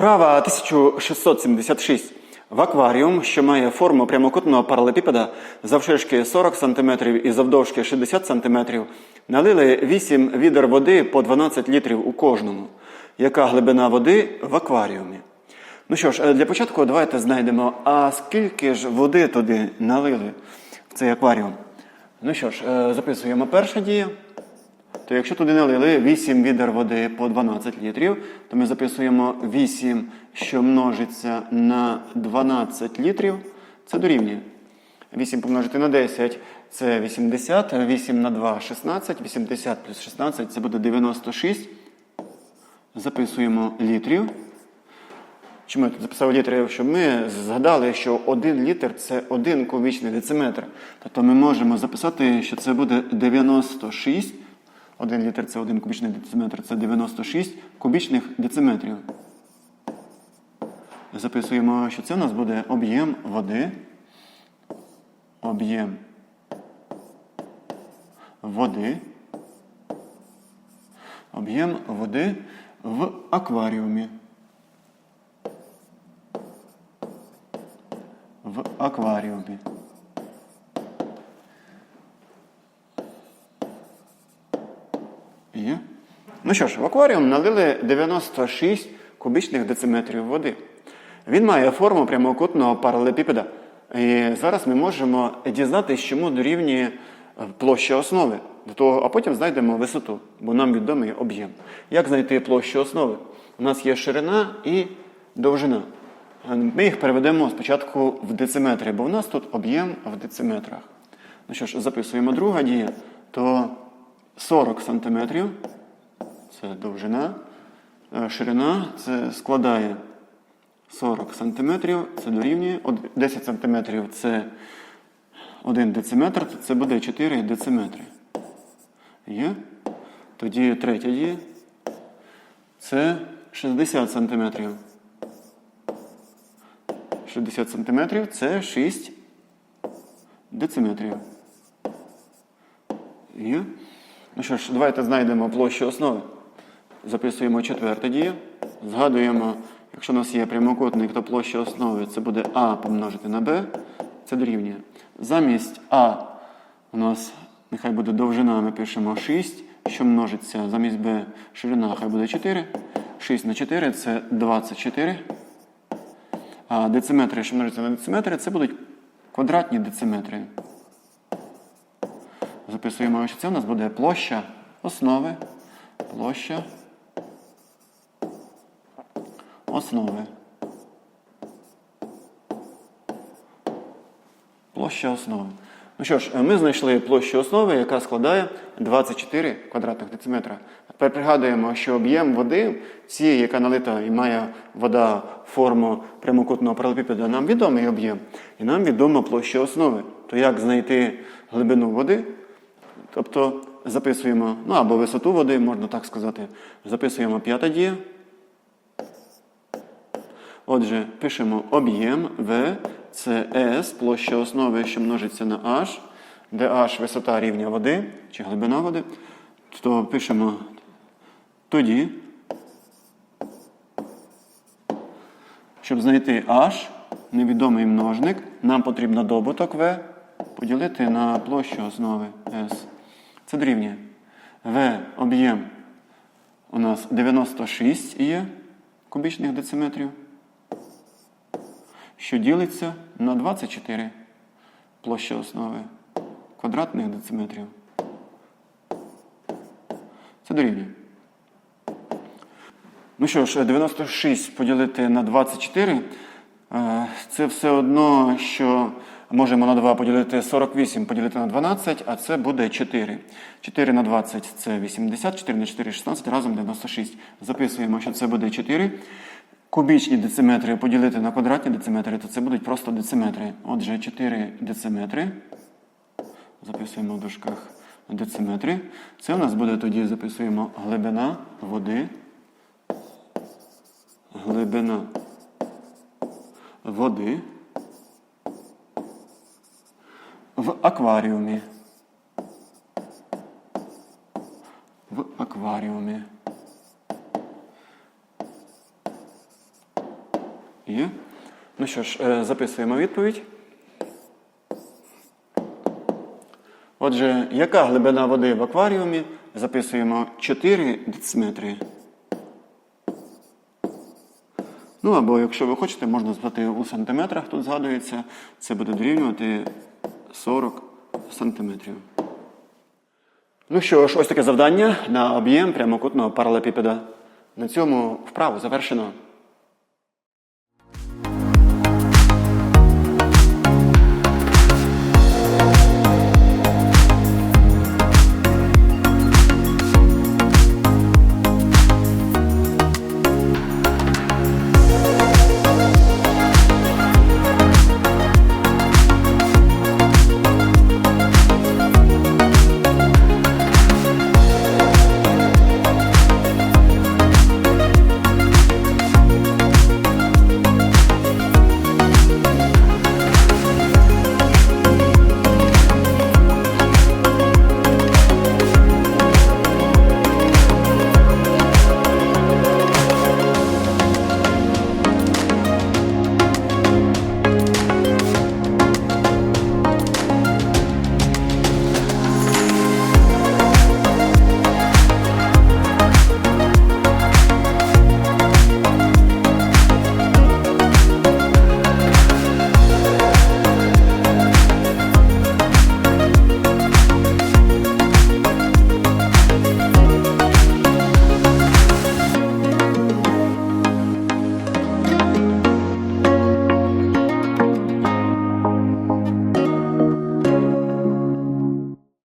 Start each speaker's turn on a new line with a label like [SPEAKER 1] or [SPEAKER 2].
[SPEAKER 1] Вправа 1676. В акваріум, що має форму прямокутного паралепіпеда завширшки 40 см і завдовжки 60 см, налили 8 відер води по 12 літрів у кожному. Яка глибина води в акваріумі? Ну що ж, е, для початку давайте знайдемо, а скільки ж води туди налили в цей акваріум. Ну що ж, е, записуємо перша дія. То якщо туди налили 8 відер води по 12 літрів, то ми записуємо 8, що множиться на 12 літрів, це дорівнює. 8 помножити на 10 це 80, 8 на 2 16, 80 плюс 16 це буде 96. Записуємо літрів. Чому я тут записав літри? Щоб ми згадали, що 1 літр це 1 кубічний дециметр. Тобто ми можемо записати, що це буде 96. 1 літр це 1 кубічний дециметр, це 96 кубічних дециметрів. Записуємо, що це у нас буде об'єм води. Об'єм води. Об'єм води в акваріумі. В акваріумі. Є. Ну що ж, в акваріум налили 96 кубічних дециметрів води. Він має форму прямокутного паралепіпеда. І зараз ми можемо дізнатися, чому дорівнює площа основи. До того, а потім знайдемо висоту, бо нам відомий об'єм. Як знайти площу основи? У нас є ширина і довжина. Ми їх переведемо спочатку в дециметри, бо в нас тут об'єм в дециметрах. Ну що ж, записуємо друга дія, то 40 см це довжина, е, ширина це складає 40 см, це дорівнює, 10 см це 1 дециметр, це буде 4 дециметри. Є? Тоді третя дія. Це 60 см. 60 см це 6 дециметрів. Є? Ну що ж, давайте знайдемо площу основи. Записуємо четверте дію. Згадуємо, якщо у нас є прямокутник, то площа основи це буде А помножити на Б. Це дорівнює. Замість А у нас нехай буде довжина, ми пишемо 6, що множиться замість Б ширина, хай буде 4. 6 на 4 це 24. А дециметри, що множиться на дециметри, це будуть квадратні дециметри. Записуємо, що це у нас буде площа основи. Площа основи. Площа основи. Ну що ж, ми знайшли площу основи, яка складає 24 квадратних дециметра. Тепер пригадуємо, що об'єм води, цієї, яка налита і має вода форму прямокутного паралепіпеда, нам відомий об'єм. І нам відома площа основи. То як знайти глибину води? Тобто записуємо, ну або висоту води, можна так сказати. Записуємо п'ята дія. Отже, пишемо об'єм В, це S, площа основи, що множиться на H, де H висота рівня води чи глибина води. То пишемо тоді, щоб знайти H, невідомий множник, нам потрібно добуток V поділити на площу основи S. Це дорівнює. В об'єм у нас 96 є кубічних дециметрів що ділиться на 24 площа основи квадратних дециметрів. Це дорівнює. Ну що ж, 96 поділити на 24. е, Це все одно, що можемо на 2 поділити 48, поділити на 12, а це буде 4. 4 на 20 це 80, 4 на 4 16, разом 96. Записуємо, що це буде 4. Кубічні дециметри поділити на квадратні дециметри, то це будуть просто дециметри. Отже, 4 дециметри. Записуємо в дужках дециметри. Це у нас буде тоді записуємо глибина води. Глибина води в акваріумі. В акваріумі. Є. Ну що ж, е, записуємо відповідь. Отже, яка глибина води в акваріумі? Записуємо 4 дециметри. Ну або якщо ви хочете, можна звати у сантиметрах, тут згадується, це буде дорівнювати 40 сантиметрів. Ну що ж, ось таке завдання на об'єм прямокутного паралепіпеда. На цьому вправу завершено.